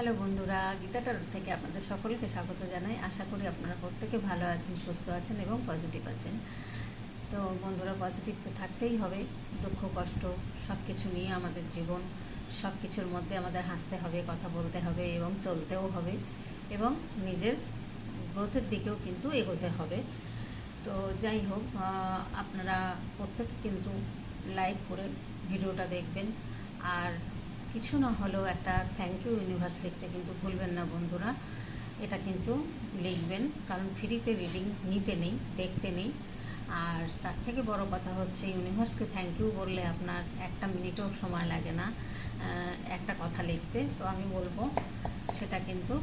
Hello বন্ধুরা, গীতা টারোর থেকে আপনাদের সকলকে স্বাগত জানাই। আশা করি আপনারা প্রত্যেকে ভালো আছেন, সুস্থ আছেন এবং পজিটিভ আছেন। তো বন্ধুরা পজিটিভ তো থাকতেই হবে। দুঃখ, কষ্ট সব কিছু নিয়ে আমাদের জীবন সব কিছুর মধ্যে আমাদের হাসতে হবে, কথা বলতে হবে এবং চলতেও হবে এবং নিজের গ্রোথের দিকেও কিন্তু এগোতে হবে। তো যাই হোক আপনারা প্রত্যেকে কিন্তু লাইক করে ভিডিওটা দেখবেন। আর কিছু না হলেও একটা থ্যাংক ইউ ইউনিভার্স লিখতে কিন্তু ভুলবেন না বন্ধুরা। এটা কিন্তু লিখবেন, কারণ ফ্রিতে রিডিং নিতে নেই, দেখতে নেই। আর তার থেকে বড় কথা হচ্ছে ইউনিভার্সকে থ্যাংক ইউ বললে আপনার একটা মিনিটও সময় লাগে না একটা কথা লিখতে। তো আমি বলব, সেটা কিন্তু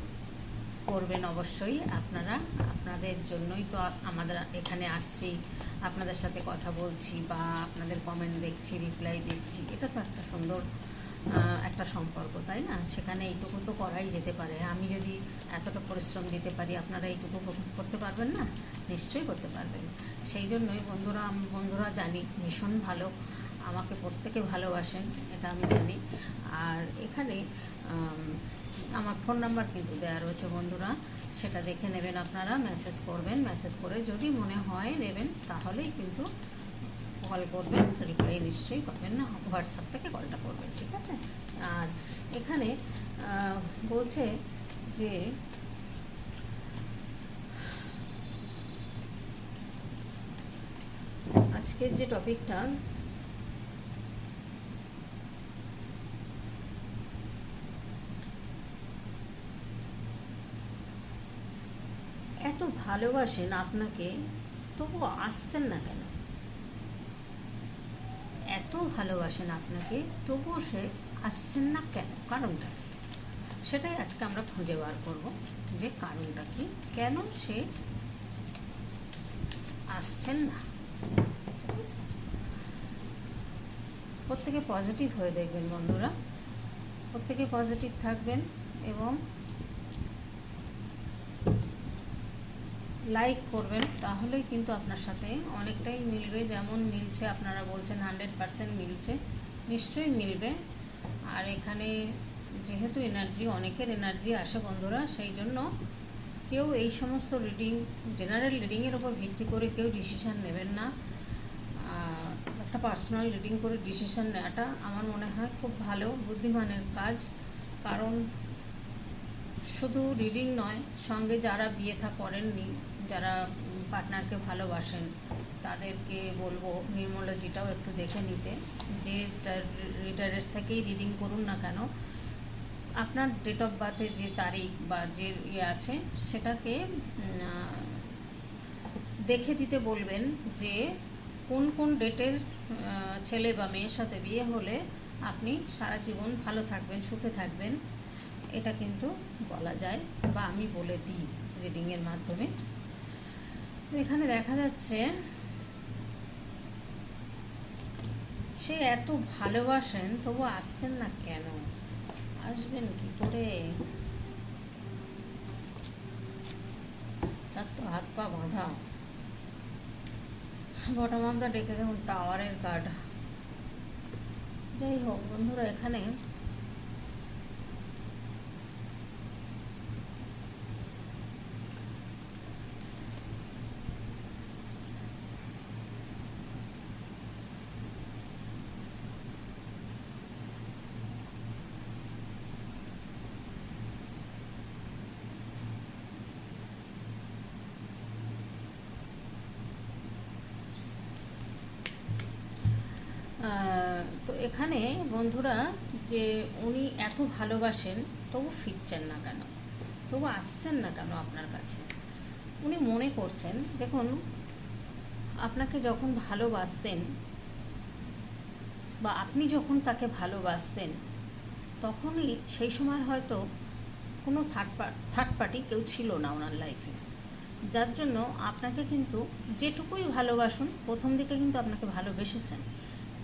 করবেন অবশ্যই। আপনারা, আপনাদের জন্যই তো আমাদের এখানে আসছি, আপনাদের সাথে কথা বলছি বা আপনাদের কমেন্ট দেখছি রিপ্লাই দিচ্ছি এটা তো একটা সুন্দর একটা সম্পর্ক, তাই না? সেখানে এইটুকু তো করাই যেতে পারে। আমি যদি এতটা পরিশ্রম দিতে পারি, আপনারা এইটুকু করতে পারবেন না? নিশ্চয়ই করতে পারবেন। সেই জন্যই বন্ধুরা, আমি বন্ধুরা জানি, ভীষণ ভালো। আমাকে প্রত্যেকে ভালোবাসেন, এটা আমি জানি। আর এখানে আমার ফোন নাম্বার কিন্তু দেওয়া রয়েছে বন্ধুরা। সেটা দেখে নেবেন আপনারা, মেসেজ করবেন, মেসেজ করে যদি মনে হয় নেবেন, তাহলেই কিন্তু কল করবেন রিপ্লাই নিশ্চয়ই পাবেন না হোয়াটসঅ্যাপ থেকে কলটা করবেন, ঠিক আছে? আর এখানে বলছে যে, আজকের যে টপিকটা, এত ভালোবাসেন আপনাকে তবু আসছেন না কেন? এত ভালোবাসেন আপনাকে, তবুও সে আসছেন না কেন? কারণটা কি? সেটাই আজকে আমরা খুঁজে বার করব যে কারণটা কি? কেন সে আসছেন না? প্রত্যেকে পজিটিভ হয়ে দেখবেন বন্ধুরা। প্রত্যেকে পজিটিভ থাকবেন এবং লাইক করবেন, তাহলেই কিন্তু আপনার সাথে অনেকটাই মিলবে। যেমন মিলছে, আপনারা বলছেন হান্ড্রেড পারসেন্ট মিলছে, নিশ্চয়ই মিলবে। আর এখানে যেহেতু এনার্জি অনেকের এনার্জি আসে বন্ধুরা, সেই জন্য কেউ এই সমস্ত রিডিং জেনারেল রিডিংয়ের ওপর ভিত্তি করে কেউ ডিসিশান নেবেন না। একটা পার্সোনাল রিডিং করে ডিসিশান নেওয়াটা আমার মনে হয় খুব ভালো, বুদ্ধিমানের কাজ। কারণ শুধু রিডিং নয়, সঙ্গে যারা বিয়ে থা করেননি যারা পার্টনারকে ভালোবাসেন, তাদেরকে বলব নিউমোলজিটাও একটু দেখে নিতে। যে রিডারের থেকেই রিডিং করুন না কেন, আপনার ডেট অফ বার্থে যে তারিখ বা যে ইয়ে আছে, সেটাকে দেখে দিতে বলবেন যে কোন কোন ডেটের ছেলে বা মেয়ের সাথে বিয়ে হলে আপনি সারা জীবন ভালো থাকবেন, সুখে থাকবেন। এটা কিন্তু বলা যায় বা আমি বলে দিই রিডিংয়ের মাধ্যমে। এখানে দেখা যাচ্ছে সে এত ভালোবাসেন, তবু আসছেন না কেন? আসবেন কি করে? তার তো হাত পা বাঁধা। বটম ডেকে দেখুন টাওয়ারের কার্ড যাই হোক, বন্ধুরা, এখানে আহ, তো এখানে বন্ধুরা যে উনি এত ভালোবাসেন, তবু ফিরছেন না কেন? তবু আসছেন না কেন আপনার কাছে? উনি মনে করছেন, দেখুন, আপনাকে যখন ভালোবাসতেন বা আপনি যখন তাকে ভালোবাসতেন, তখনই সেই সময় হয়তো কোনো থার্ড পার্ট থার্ড পার্টি কেউ ছিল না ওনার লাইফে যার জন্য আপনাকে কিন্তু যেটুকুই ভালোবাসুন, প্রথম দিকে কিন্তু আপনাকে ভালোবেসেছেন।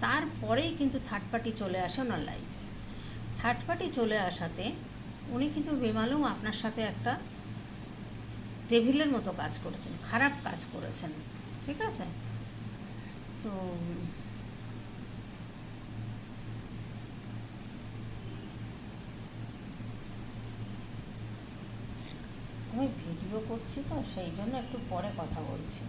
তারপরেই কিন্তু থার্ড পার্টি চলে আসে ওনার লাইফে থার্ড পার্টি চলে আসাতে উনি কিন্তু বেমালুম আপনার সাথে একটা টেবিলের মতো কাজ করেছেন, খারাপ কাজ করেছেন, ঠিক আছে? তো আমি ভিডিও করছি তো, সেই জন্য একটু পরে কথা বলছি।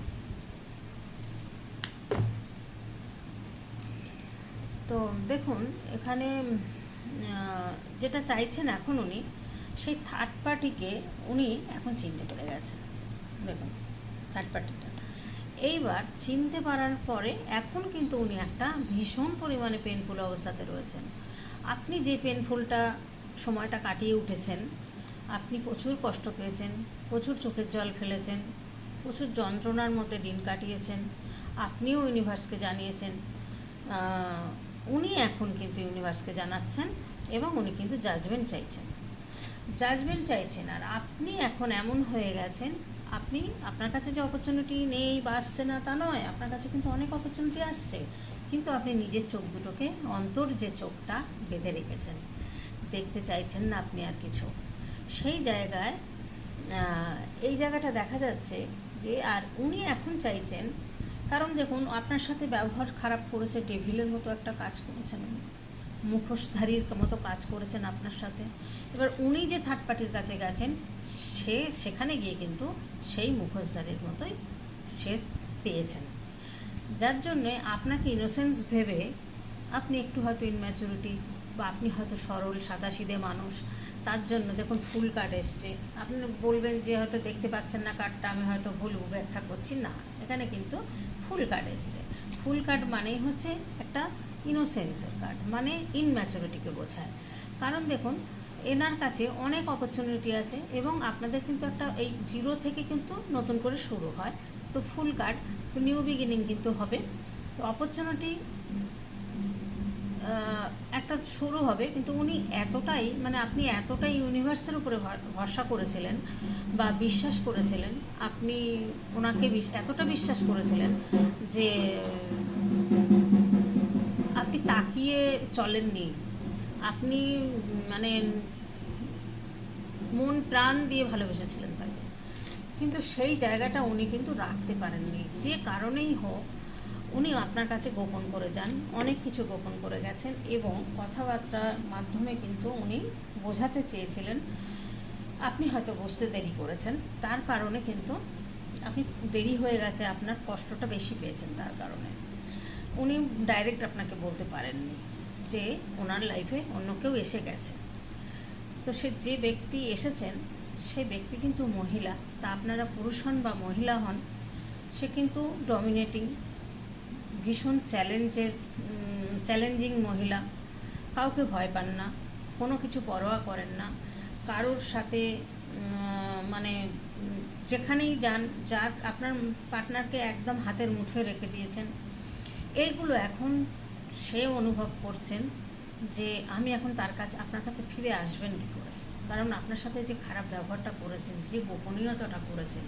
তো দেখুন, এখানে যেটা চাইছেন এখন উনি, সেই থার্ড পার্টিকে উনি এখন চিনতে পেরে গেছেন। দেখুন থার্ড পার্টিটা এইবার চিনতে পারার পরে এখন কিন্তু উনি একটা ভীষণ পরিমাণে পেনফুল অবস্থাতে রয়েছেন। আপনি যে পেনফুলটা সময়টা কাটিয়ে উঠেছেন, আপনি প্রচুর কষ্ট পেয়েছেন, প্রচুর চোখের জল ফেলেছেন, প্রচুর যন্ত্রণার মধ্যে দিন কাটিয়েছেন, আপনিও ইউনিভার্সকে জানিয়েছেন উনি এখন কিন্তু ইউনিভার্সকে জানাচ্ছেন এবং উনি কিন্তু জাজমেন্ট চাইছেন। জাজমেন্ট চাইছেন, আর আপনি এখন এমন হয়ে গেছেন, আপনি, আপনার কাছে যে অপরচুনিটি নেই বা আসছে না তা নয়, আপনার কাছে কিন্তু অনেক অপরচুনিটি আসছে, কিন্তু আপনি নিজের চোখ দুটোকে, অন্তর যে চোখটা বেঁধে রেখেছেন, দেখতে চাইছেন না আপনি আর কিছু। সেই জায়গায় এই জায়গাটা দেখা যাচ্ছে যে, আর উনি এখন চাইছেন কারণ দেখুন, আপনার সাথে ব্যবহার খারাপ করেছে ডেভিলের মতো একটা কাজ করেছেন মুখোশধারীর মতো কাজ করেছেন আপনার সাথে। এবার উনি যে থার্ড পার্টির কাছে গেছেন, সে সেখানে গিয়ে কিন্তু সেই মুখোশধারীর মতোই সে পেয়েছেন। যার জন্যে আপনাকে ইনোসেন্স ভেবে আপনি একটু হয়তো ইনম্যাচুরিটি বা আপনি হয়তো সরল, সাদাসিধে মানুষ, তার জন্য দেখুন ফুল কার্ড এসছে। আপনি বলবেন যে হয়তো দেখতে পাচ্ছেন না কার্ডটা আমি হয়তো ভুল ব্যাখ্যা করছি। না, এখানে কিন্তু ফুল কার্ড এসছে। ফুল কার্ড মানেই হচ্ছে একটা ইনোসেন্সের কার্ড মানে ইনম্যাচুরিটিকে বোঝায়। কারণ দেখুন, এনার কাছে অনেক অপরচুনিটি আছে এবং আপনাদের কিন্তু একটা এই জিরো থেকে কিন্তু নতুন করে শুরু হয়। তো ফুল কার্ড নিউ বিগিনিং কিন্তু হবে। তো অপরচুনিটি একটা শুরু হবে, কিন্তু উনি এতটাই মানে আপনি এতটাই ইউনিভার্সের উপরে ভরসা করেছিলেন বা বিশ্বাস করেছিলেন, আপনি ওনাকে এতটা বিশ্বাস করেছিলেন যে আপনি তাকিয়ে চলেননি। আপনি মানে মন প্রাণ দিয়ে ভালোবেসেছিলেন তাকে। কিন্তু সেই জায়গাটা উনি কিন্তু রাখতে পারেননি। যে কারণেই হোক উনি আপনার কাছে গোপন করে যান, অনেক কিছু গোপন করে গেছেন এবং কথাবার্তার মাধ্যমে কিন্তু উনি বোঝাতে চেয়েছিলেন, আপনি হয়তো বুঝতে দেরি করেছেন, তার কারণে কিন্তু আপনি দেরি হয়ে গেছে, আপনার কষ্টটা বেশি পেয়েছেন তার কারণে। উনি ডাইরেক্ট আপনাকে বলতে পারেননি যে ওনার লাইফে অন্য কেউ এসে গেছে। তো সে যে ব্যক্তি এসেছেন, সে ব্যক্তি কিন্তু মহিলা, তা আপনারা পুরুষ হন বা মহিলা হন, সে কিন্তু ডমিনেটিং ভীষণ চ্যালেঞ্জের চ্যালেঞ্জিং মহিলা। কাউকে ভয় পান না, কোনো কিছু পরোয়া করেন না। কারোর সাথে মানে যেখানেই যান, যার, আপনার পার্টনারকে একদম হাতের মুঠোয় রেখে দিয়েছেন। এইগুলো এখন সে অনুভব করছেন যে, আমি এখন তার কাছে, আপনার কাছে ফিরে আসবেন কী করে? কারণ আপনার সাথে যে খারাপ ব্যবহারটা করেছেন, যে গোপনীয়তাটা করেছেন,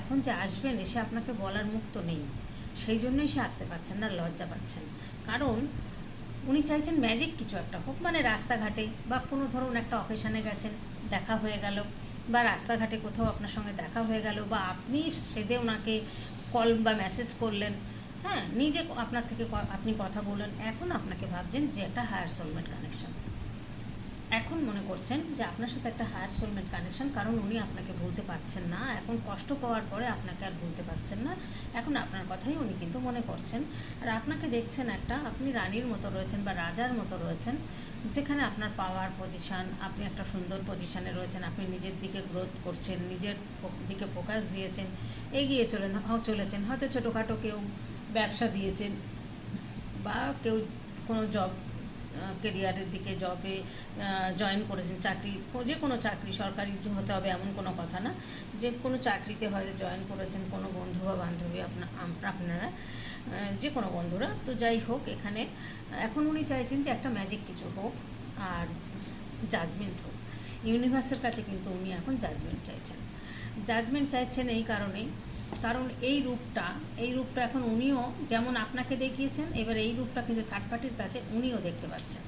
এখন যে আসবেন, এসে আপনাকে বলার মুক্ত নেই। সেই জন্যই সে আসতে পারছেন না, লজ্জা পাচ্ছেন। কারণ উনি চাইছেন ম্যাজিক কিছু একটা হোক মানে রাস্তাঘাটে বা কোনো ধরুন একটা অকেশানে গেছেন, দেখা হয়ে গেল, বা রাস্তাঘাটে কোথাও আপনার সঙ্গে দেখা হয়ে গেল, বা আপনি সেদে ওনাকে কল বা মেসেজ করলেন হ্যাঁ নিজে আপনার থেকে আপনি কথা বললেন, এখন আপনাকে ভাবছেন যে একটা হায়ার সোলমেট কানেকশন এখন মনে করছেন যে আপনার সাথে একটা হায়ার সোলমেট কানেকশন কারণ উনি আপনাকে ভুলতে পারছেন না। এখন কষ্ট পাওয়ার পরে আপনাকে আর ভুলতে পারছেন না। এখন আপনার কথাই উনি কিন্তু মনে করছেন। আর আপনাকে দেখছেন একটা, আপনি রানীর মতো রয়েছেন বা রাজার মতো রয়েছেন, যেখানে আপনার পাওয়ার পজিশন আপনি একটা সুন্দর পজিশানে রয়েছেন, আপনি নিজের দিকে গ্রোথ করছেন, নিজের দিকে ফোকাস দিয়েছেন, এগিয়ে চলেন চলেছেন। হয়তো ছোটোখাটো কেউ ব্যবসা দিয়েছেন বা কেউ কোনো জব কেরিয়ারের দিকে জবে জয়েন করেছেন। চাকরি, যে কোনো চাকরি, সরকারি হতে হবে এমন কোনো কথা না। যে কোনো চাকরিতে হয়তো জয়েন করেছেন কোনো বন্ধু বা বান্ধবী আপনা আপনারা যে কোনো বন্ধুরা। তো যাই হোক, এখানে, এখন উনি চাইছেন যে একটা ম্যাজিক কিছু হোক আর জাজমেন্ট হোক। ইউনিভার্সের কাছে কিন্তু উনি এখন জাজমেন্ট চাইছেন। জাজমেন্ট চাইছেন এই কারণেই কারণ এই রূপটা এই রূপটা এখন উনিও যেমন আপনাকে দেখিয়েছেন, এবার এই রূপটা কিন্তু থার্ড পার্টির কাছে উনিও দেখতে পাচ্ছেন।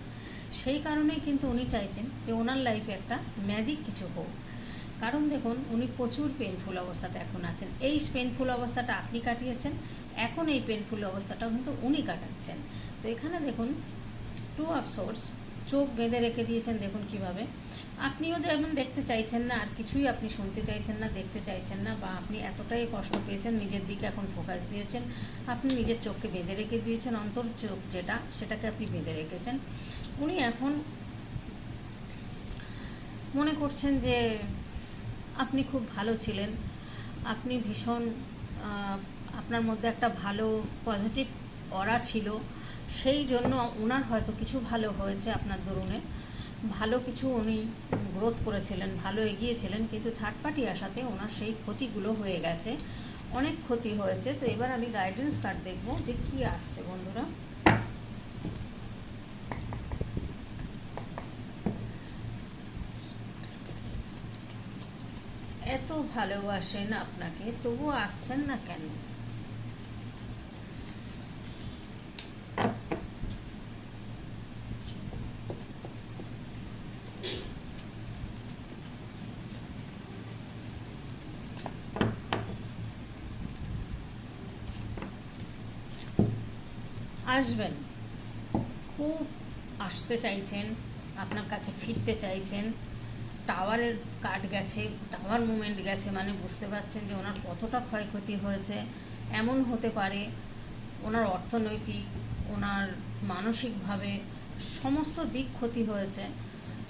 সেই কারণেই কিন্তু উনি চাইছেন যে ওনার লাইফে একটা ম্যাজিক কিছু হোক। কারণ দেখুন, উনি প্রচুর পেনফুল অবস্থাতে এখন আছেন। এই পেনফুল অবস্থাটা আপনি কাটিয়েছেন, এখন এই পেনফুল অবস্থাটাও কিন্তু উনি কাটাচ্ছেন। তো এখানে দেখুন টু অফ সোর্স চোখ বেঁধে রেখে দিয়েছেন, দেখুন কীভাবে। আপনিও যেমন দেখতে চাইছেন না, আর কিছুই আপনি শুনতে চাইছেন না, দেখতে চাইছেন না, বা আপনি এতটাই কষ্ট পেয়েছেন, নিজের দিকে এখন ফোকাস দিয়েছেন, আপনি নিজের চোখকে বেঁধে রেখে দিয়েছেন, অন্তর চোখ যেটা, সেটাকে আপনি বেঁধে রেখেছেন। উনি এখন মনে করছেন যে আপনি খুব ভালো ছিলেন, আপনি ভীষণ আপনার মধ্যে একটা ভালো পজিটিভ অরা ছিল, সেই জন্য ওনার হয়তো কিছু ভালো হয়েছে আপনার দরুনে। ভালো কিছু উনি গ্রোথ করেছিলেন, ভালো এগিয়েছিলেন, কিন্তু থার্ড পার্টি আসাতে ওনার সেই ক্ষতিগুলো হয়ে গেছে। অনেক ক্ষতি হয়েছে। তো এবার আমি গাইডেন্স কার্ড দেখব যে কি আসছে, বন্ধুরা। এত ভালোবাসেন আপনাকে তবু আসছেন না কেন? আসবেন। খুব আসতে চাইছেন, আপনার কাছে ফিরতে চাইছেন, টাওয়ারের কাট গেছে, টাওয়ার মুভমেন্ট গেছে মানে বুঝতে পারছেন যে ওনার কতটা ক্ষয়ক্ষতি হয়েছে, এমন হতে পারে, ওনার অর্থনৈতিক, ওনার মানসিকভাবে সমস্ত দিক ক্ষতি হয়েছে,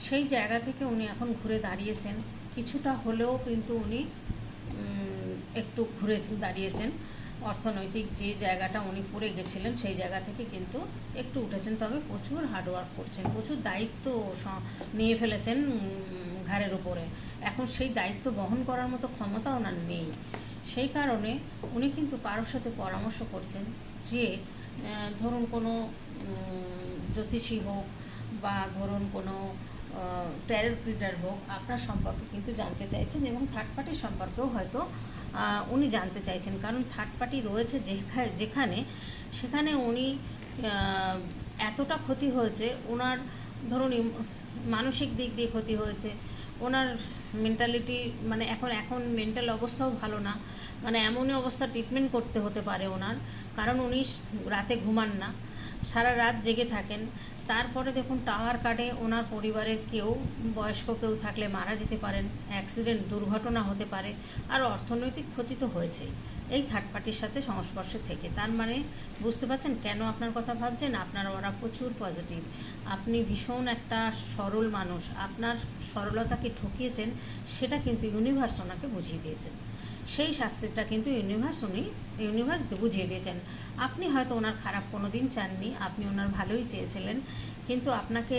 সেই জায়গা থেকে উনি এখন ঘুরে দাঁড়িয়েছেন। কিছুটা হলেও কিন্তু উনি একটু ঘুরে দাঁড়িয়েছেন। অর্থনৈতিক যে জায়গাটা উনি পড়ে গেছিলেন, সেই জায়গা থেকে কিন্তু একটু উঠেছেন। তবে প্রচুর হার্ডওয়ার্ক করছেন, প্রচুর দায়িত্ব নিয়ে ফেলেছেন ঘাড়ের উপরে। এখন সেই দায়িত্ব বহন করার মতো ক্ষমতা ওনার নেই। সেই কারণে উনি কিন্তু কারোর সাথে পরামর্শ করছেন যে ধরুন কোনো জ্যোতিষী হোক বা ধরুন কোনো ট্যারোট রিডার হোক, আপনার সম্পর্কে কিন্তু জানতে চাইছেন এবং থার্ড পার্টির সম্পর্কেও হয়তো উনি জানতে চাইছেন। কারণ থার্ড পার্টি রয়েছে যেখানে সেখানে উনি এতটা ক্ষতি হয়েছে। ওনার ধরুন মানসিক দিক দিয়ে ক্ষতি হয়েছে। ওনার মেন্টালিটি মানে এখন এখন মেন্টাল অবস্থাও ভালো না। মানে এমনই অবস্থা ট্রিটমেন্ট করতে হতে পারে ওনার কারণ উনি রাতে ঘুমান না। সারা রাত জেগে থাকেন। তারপরে দেখুন টাওয়ার কাটে, ওনার পরিবারের কেউ, বয়স্ক কেউ থাকলে মারা যেতে পারেন, অ্যাক্সিডেন্ট, দুর্ঘটনা হতে পারে, আর অর্থনৈতিক ক্ষতি তো হয়েছেই। এই থার্ড পার্টির সাথে সংস্পর্শে থেকে। তার মানে বুঝতে পারছেন কেন আপনার কথা ভাবছেন? আপনার ওরা প্রচুর পজিটিভ আপনি ভীষণ একটা সরল মানুষ। আপনার সরলতাকে ঠকিয়েছেন, সেটা কিন্তু ইউনিভার্স ওনাকে বুঝিয়ে দিয়েছেন সেই শাস্তিটা কিন্তু ইউনিভার্স উনি ইউনিভার্স বুঝিয়ে দিয়েছেন। আপনি হয়তো ওনার খারাপ কোনো দিন চাননি, আপনি ওনার ভালোই চেয়েছিলেন, কিন্তু আপনাকে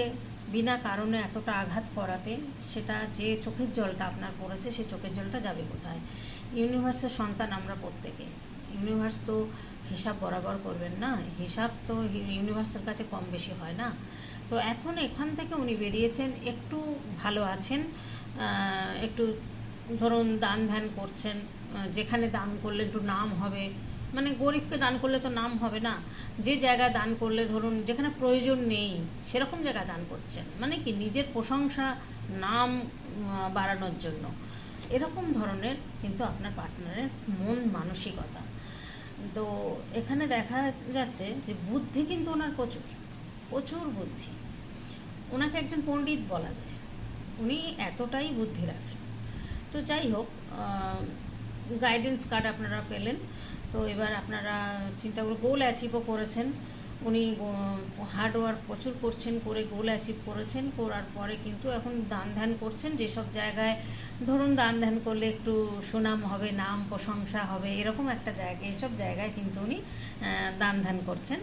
বিনা কারণে এতটা আঘাত করাতে সেটা যে চোখের জলটা আপনার পড়েছে সেই চোখের জলটা যাবে কোথায়? ইউনিভার্সের সন্তান আমরা প্রত্যেকে। ইউনিভার্স তো হিসাব বরাবর করবেন না, হিসাব তো ইউনিভার্সের কাছে কম বেশি হয় না। তো এখন এখান থেকে উনি বেরিয়েছেন, একটু ভালো আছেন একটু ধরুন দান ধ্যান করছেন যেখানে দান করলে একটু নাম হবে। মানে গরিবকে দান করলে তো নাম হবে না। যে জায়গায় দান করলে ধরুন, যেখানে প্রয়োজন নেই, সেরকম জায়গায় দান করছেন। মানে কি নিজের প্রশংসা, নাম বাড়ানোর জন্য। এরকম ধরনের কিন্তু আপনার পার্টনারের মন মানসিকতা। তো এখানে দেখা যাচ্ছে যে বুদ্ধি কিন্তু ওনার প্রচুর প্রচুর বুদ্ধি। ওনাকে একজন পণ্ডিত বলা যায়। উনি এতটাই বুদ্ধি রাখেন। তো যাই হোক গাইডেন্স কার্ড আপনারা পেলেন। তো এবার আপনারা চিন্তা গোল অ্যাচিভও করেছেন। উনি হার্ড ওয়ার্ক প্রচুর করছেন করে গোল অ্যাচিভ করেছেন। করার পরে কিন্তু এখন দান ধ্যান করছেন। যেসব জায়গায় ধরুন দান ধ্যান করলে একটু সুনাম হবে, নাম প্রশংসা হবে, এরকম একটা জায়গায় এসব জায়গায় কিন্তু উনি দান ধ্যান করছেন।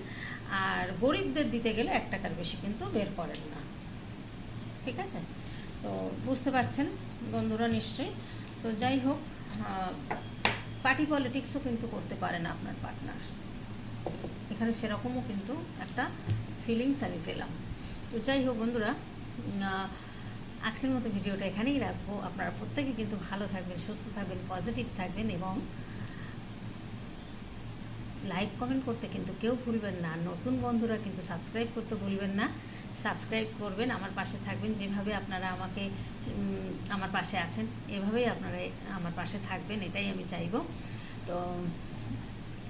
আর গরিবদের দিতে গেলে এক টাকার বেশি কিন্তু বের করেন না। ঠিক আছে? তো বুঝতে পারছেন বন্ধুরা নিশ্চয়ই। তো যাই হোক পার্টি পলিটিক্সও কিন্তু করতে পারে না আপনার পার্টনার এখানে সেরকমও কিন্তু একটা ফিলিংস আমি পেলাম। তো যাই হোক বন্ধুরা আজকের মতো ভিডিওটা এখানেই রাখব। আপনারা প্রত্যেকে কিন্তু ভালো থাকবেন, সুস্থ থাকবেন পজিটিভ থাকবেন এবং লাইক কমেন্ট করতে কিন্তু কেউ ভুলবেন না। নতুন বন্ধুরা কিন্তু সাবস্ক্রাইব করতে ভুলবেন না। সাবস্ক্রাইব করবেন, আমার পাশে থাকবেন। যেভাবে আপনারা আমাকে আমার পাশে আছেন, এভাবেই আপনারা আমার পাশে থাকবেন, এটাই আমি চাইব। তো,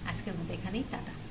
আজকের মতো এখানেই, টাটা।